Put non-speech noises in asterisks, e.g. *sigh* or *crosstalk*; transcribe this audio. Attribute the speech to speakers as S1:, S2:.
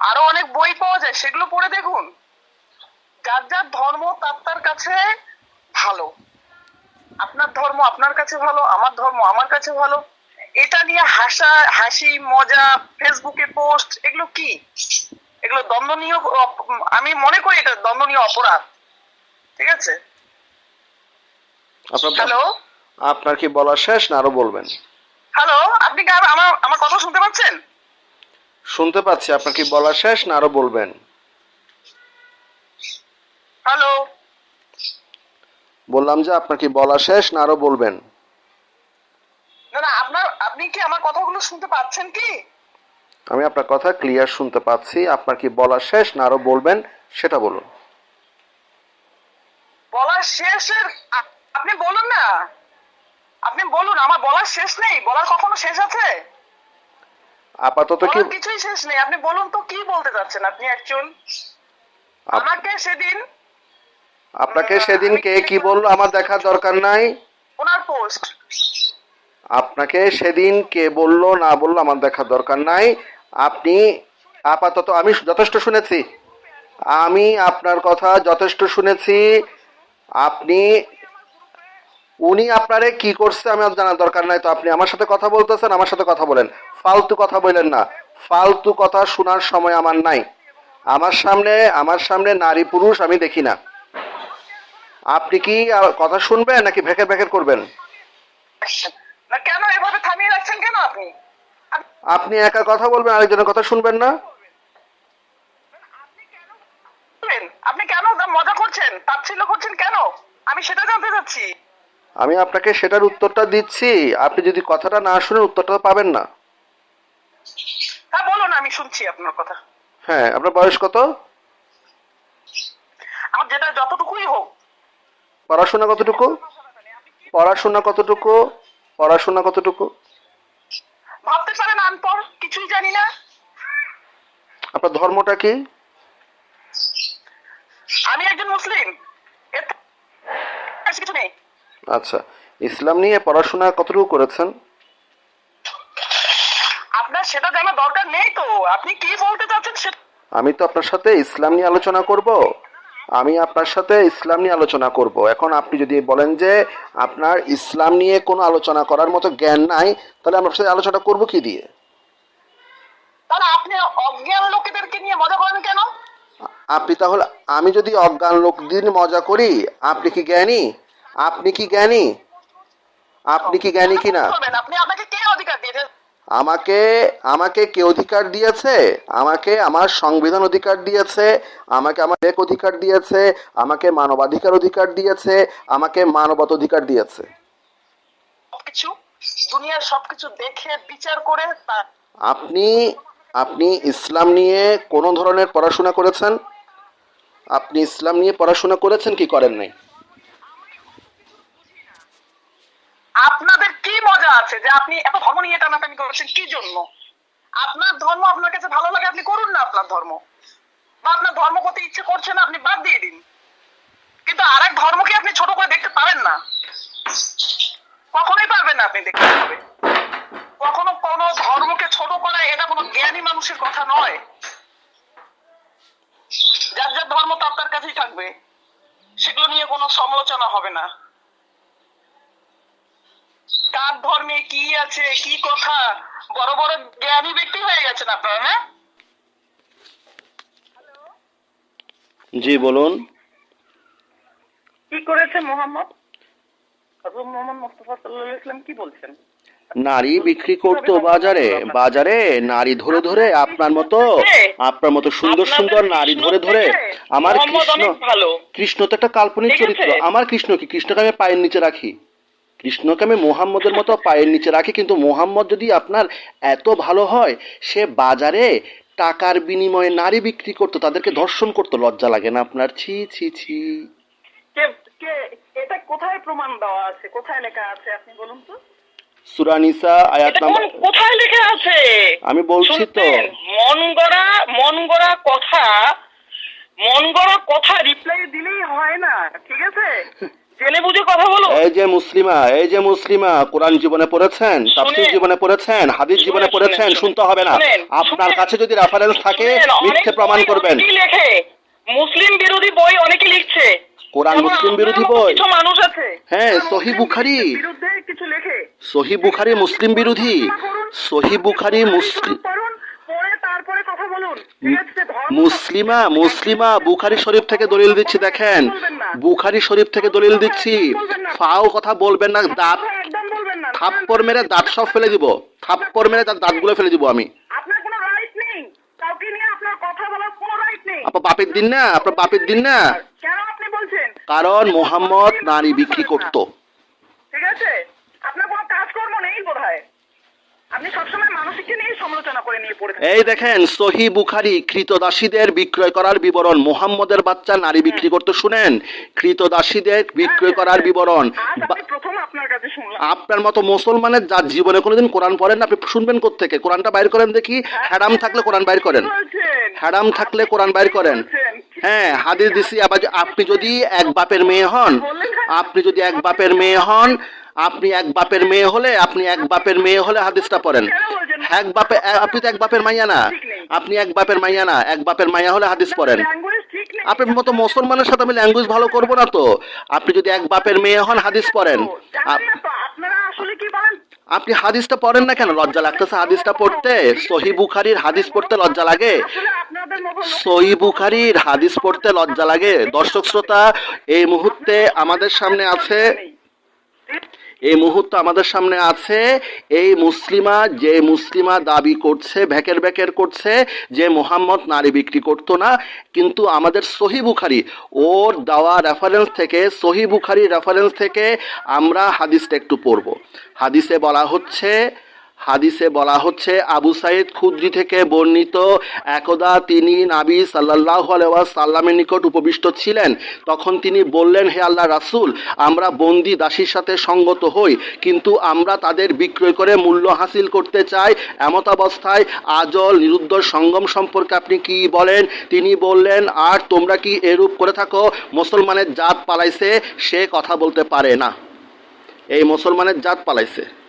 S1: আরও অনেক বই পাওয়া যায় সেগুলো পড়ে দেখুন। যার যার ধর্ম তার তার কাছে ভালো। আপনার ধর্ম আপনার কাছে ভালো আমার ধর্ম আমার কাছে ভালো। এটা নিয়ে হাসা হাসি মজা ফেসবুকে পোস্ট এগুলো কি? এগুলো অপ- আমি মনে করি এটা দণ্ডনীয় অপরাধ। ঠিক আছে? হ্যালো?
S2: আপনার কি বলা শেষ না আরও বলবেন?
S1: হ্যালো আপনি কি আমার আমার কথা শুনতে পাচ্ছেন?
S2: শুনতে পাচ্ছি আপনার কি বলা শেষ না আরও বলবেন?
S1: হ্যালো
S2: বললাম যে আপনার কি বলা শেষ না আরও বলবেন?
S1: না না আপনার আপনি কি আমার কথাগুলো শুনতে পাচ্ছেন কি?
S2: আমি আপনার কথা ক্লিয়ার শুনতে পাচ্ছি আপনার কি বলা শেষ না আরও বলবেন সেটা বলুন।
S1: বলার শেষের আপনি বলুন না। আপনি বলুন আমার বলার শেষ নেই বলার কখনো শেষ আছে?
S2: আপাতত কি
S1: কিছুই শেষ নেই। আপনি বলুন তো কি বলতে চাচ্ছেন আপনি
S2: একজন?
S1: আমাকে সেদিন
S2: আপনাকে সেদিন কে কি বলল আমার দেখার দরকার নাই।
S1: ওনার পোস্ট
S2: আপনাকে সেদিন কে বলল না বলল আমার দেখার দরকার নাই। আপনি আপাতত আমি যথেষ্ট শুনেছি। আমি আপনার কথা যথেষ্ট শুনেছি। আপনি উনি আপনারে কি করছে আমি আর জানার দরকার নাই। তো আপনি আমার সাথে কথা বলতেছেন আমার সাথে কথা বলেন। ফালতু কথা বলেন না। ফালতু কথা শোনার সময় আমার নাই। আমার সামনে আমার সামনে নারী পুরুষ আমি দেখি না। আপনি কি কথা শুনবেন নাকি ভেকের ভেকের করবেন?
S1: না কেন এভাবে থামিয়ে রাখছেন কেন আপনি?
S2: আপনি একা কথা বলবেন আরেকজনের কথা শুনবেন না?
S1: আপনি কেন মজা করছেন? তাচ্ছিল্য করছেন কেন? আমি সেটা জানতে চাচ্ছি।
S2: আমি আপনাকে সেটার উত্তরটা দিচ্ছি। আপনি যদি কথাটা না শুনে উত্তরটা পাবেন না।
S1: হ্যাঁ বলুন আমি শুনছি আপনার কথা।
S2: হ্যাঁ আপনার বয়স কত?
S1: আমার যেটা যতটুকুই হোক।
S2: পড়াশোনা কতটুকু? পড়াশোনা কতটুকু? পড়াশোনা কতটুকু?
S1: ভাবতে পারেন আনপড় কিছুই জানি না।
S2: আপনার ধর্মটা কি?
S1: আমি একজন মুসলিম। এর কিছু নেই।
S2: আচ্ছা ইসলাম নিয়ে পড়াশোনা কতটুকু করেছেন?
S1: আপনার সেটা জানার দরকার নেই তো। আপনি কি বলতে চাচ্ছেন
S2: আমি তো আপনার সাথে ইসলাম নিয়ে আলোচনা করব। আমি আপনার সাথে ইসলাম নিয়ে আলোচনা করব। এখন আপনি যদি বলেন যে আপনার ইসলাম নিয়ে কোনো আলোচনা করার মতো জ্ঞান নাই তাহলে আমরা সাথে আলোচনা করব কি দিয়ে?
S1: তাহলে আপনি অজ্ঞান লোকেদেরকে নিয়ে মজা করেন কেন?
S2: আপনি তাহলে আমি যদি অজ্ঞান লোক দিন মজা করি আপনি কি জ্ঞানী? আপনি কি জ্ঞানী? আপনি কি জ্ঞানী কিনা
S1: আপনি আপনাকে কে অধিকার দিয়েছেন
S2: আমাকে আমাকে কে অধিকার দিয়েছে? আমাকে আমার সংবিধান অধিকার দিয়েছে আমাকে আমার এক অধিকার দিয়েছে আমাকে মানবাধিকার অধিকার দিয়েছে আমাকে মানবত অধিকার দিয়েছে।
S1: সবকিছু দুনিয়ার সবকিছু দেখে বিচার করে
S2: আপনি আপনি ইসলাম নিয়ে কোনো ধরনের পড়াশোনা করেছেন? আপনি ইসলাম নিয়ে পড়াশোনা করেছেন কি করেন নাই?
S1: আপনাদের কি মজা আছে যে আপনি এত ধর্ম নিয়ে টানাটানি করছেন? কি জন্য? আপনার ধর্ম আপনার কাছে ভালো লাগে, আপনি করুন না আপনার ধর্ম। বা আপনার ধর্ম করতে ইচ্ছে করছে না, আপনি বাদ দিয়ে দিন। কিন্তু আর এক ধর্মকে আপনি ছোট করে দেখতে পারেন না। কখনোই পারবেন না আপনি দেখতে হবে কখনো কোনো ধর্মকে ছোট করা এটা কোনো জ্ঞানী মানুষের কথা নয়। যার যার ধর্ম তার তার কাছেই থাকবে, সেগুলো নিয়ে কোনো সমালোচনা হবে না। কার ধর্মে কি আছে কি কথা? বড় বড় জ্ঞানী ব্যক্তি হয়ে গেছেন আপনারা হ্যাঁ
S2: জি বলুন।
S1: কি করেছে মোহাম্মদ? মোহাম্মদ মুস্তাফা সাল্লাল্লাহু আলাইহি কি বলছেন?
S2: নারী বিক্রি করতো বাজারে? বাজারে নারী ধরে ধরে আপনার মতো আপনার মতো সুন্দর সুন্দর নারী ধরে ধরে আমার কৃষ্ণ কৃষ্ণ তো একটা কাল্পনিক চরিত্র। আমার কৃষ্ণ কি? কৃষ্ণকে আমি পায়ের নিচে রাখি? কৃষ্ণকে আমি মোহাম্মদের মতো পায়ের নিচে রাখি কিন্তু মোহাম্মদ যদি আপনার এত ভালো হয় সে বাজারে টাকার বিনিময়ে নারী বিক্রি করতো তাদেরকে ধর্ষণ করতো লজ্জা লাগে না আপনার? ছি ছি ছি।
S1: এটা কোথায় প্রমাণ দেওয়া আছে? কোথায় লেখা আছে আপনি বলুন তো?
S2: সুরানিসা আয়াত নাম্বার
S1: কোথায় লেখা আছে?
S2: আমি বলছি তো।
S1: শুনছেন? মন গড়া মন গড়া কথা মন গড়া কথা রিপ্লাই দিলেই হয় না ঠিক আছে? *laughs* জেনে বুঝে কথা বলো।
S2: এই যে মুসলিমা এই যে মুসলিমা কোরআন জীবনে পড়েছেন তাফসীর জীবনে পড়েছেন হাদিস জীবনে পড়েছেন শুনতে হবে না। আপনার কাছে যদি রেফারেন্স থাকে মিথ্যে প্রমাণ করবেন।
S1: লেখে। মুসলিম বিরোধী বই অনেকে লিখছে।
S2: কোরআন মুসলিম বিরোধী বই?
S1: কিছু মানুষ আছে।
S2: হ্যাঁ, সহি বুখারী।
S1: বিরুদ্ধে কিছু লেখে।
S2: সহি বুখারি মুসলিম বিরোধী। সহি বুখারি মুসলিম মুসলিমা মুসলিমা বুখারি শরীফ থেকে দলিল দিচ্ছি দেখেন। বুখারি শরীফ থেকে দলিল দিচ্ছি। ফাও কথা বলবেন না দাঁত থাপ্পড় মেরে দাঁত সব ফেলে দিব। থাপ্পড় মেরে তার দাঁতগুলো ফেলে দিব আমি।
S1: আপনার
S2: বাপের দিন না আপনার বাপের দিন না। কারণ মোহাম্মদ নারী বিক্রি করতো।
S1: ঠিক আছে আপনার কোনো কাজকর্ম নেই বোধহয় আপনি সবসময় মানসিককে নিয়ে সমালোচনা করে নিয়ে পড়ে
S2: এই দেখেন সহি বুখারি কৃতদাসীদের বিক্রয় করার বিবরণ। মোহাম্মদের বাচ্চা নারী বিক্রি করতে শুনেন কৃতদাসীদের বিক্রয় করার বিবরণ।
S1: প্রথম আপনার কাছে শুনলাম।
S2: আপনার মতো মুসলমানের যার জীবনে কোনোদিন কোরআন পড়েন না, আপনি শুনবেন থেকে কোরআনটা বাইর করেন দেখি। হ্যারাম থাকলে কোরআন বাইর করেন। হ্যারাম থাকলে কোরআন বাইর করেন। হ্যাঁ হাদিস দিছি আবার আপনি যদি এক বাপের মেয়ে হন আপনি যদি এক বাপের মেয়ে হন আপনি এক বাপের মেয়ে হলে, আপনি এক বাপের মেয়ে হলে হাদিসটা পড়েন। এক বাপে আপনি তো এক বাপের মাইয়া না। আপনি এক বাপের মাইয়া না, এক বাপের মাইয়া হলে হাদিস পড়েন। আপনার মতো মুসলমানের সাথে আমি ল্যাঙ্গুয়েজ ভালো করব না তো। আপনি যদি এক বাপের মেয়ে হন, হাদিস পড়েন। আপনি হাদিসটা পড়েন না কেন? লজ্জা লাগতেছে হাদিসটা পড়তে। সহি বুখারির হাদিস পড়তে লজ্জা লাগে। সহি বুখারির হাদিস পড়তে লজ্জা লাগে। দর্শক শ্রোতা, এই মুহূর্তে আমাদের সামনে আছে এই মুহূর্ত আমাদের সামনে আছে। এই মুসলিমা যে মুসলিমা দাবি করছে ভ্যাকের ভ্যাকের করছে যে মোহাম্মদ নারী বিক্রি করতো না, কিন্তু আমাদের সহি বুখারি, ওর দেওয়া রেফারেন্স থেকে, সহি বুখারি রেফারেন্স থেকে আমরা হাদিসটা একটু পড়ব। হাদিসে বলা হচ্ছে হাদিসে বলা হচ্ছে, আবু সাইদ খুদ্রি থেকে বর্ণিত, একদা তিনি নাবি সাল্লাহ সাল্লামের নিকট উপবিষ্ট ছিলেন। তখন তিনি বললেন, হে আল্লাহ রাসূল, আমরা বন্দি দাসীর সাথে সঙ্গত হই, কিন্তু আমরা তাদের বিক্রয় করে মূল্য হাসিল করতে চাই। এমত অবস্থায় আজল নিরুদ্ধ সঙ্গম সম্পর্কে আপনি কি বলেন? তিনি বললেন, আর তোমরা কি এরূপ করে থাকো? মুসলমানের জাত পালাইছে, সে কথা বলতে পারে না। এই মুসলমানের জাত পালাইছে।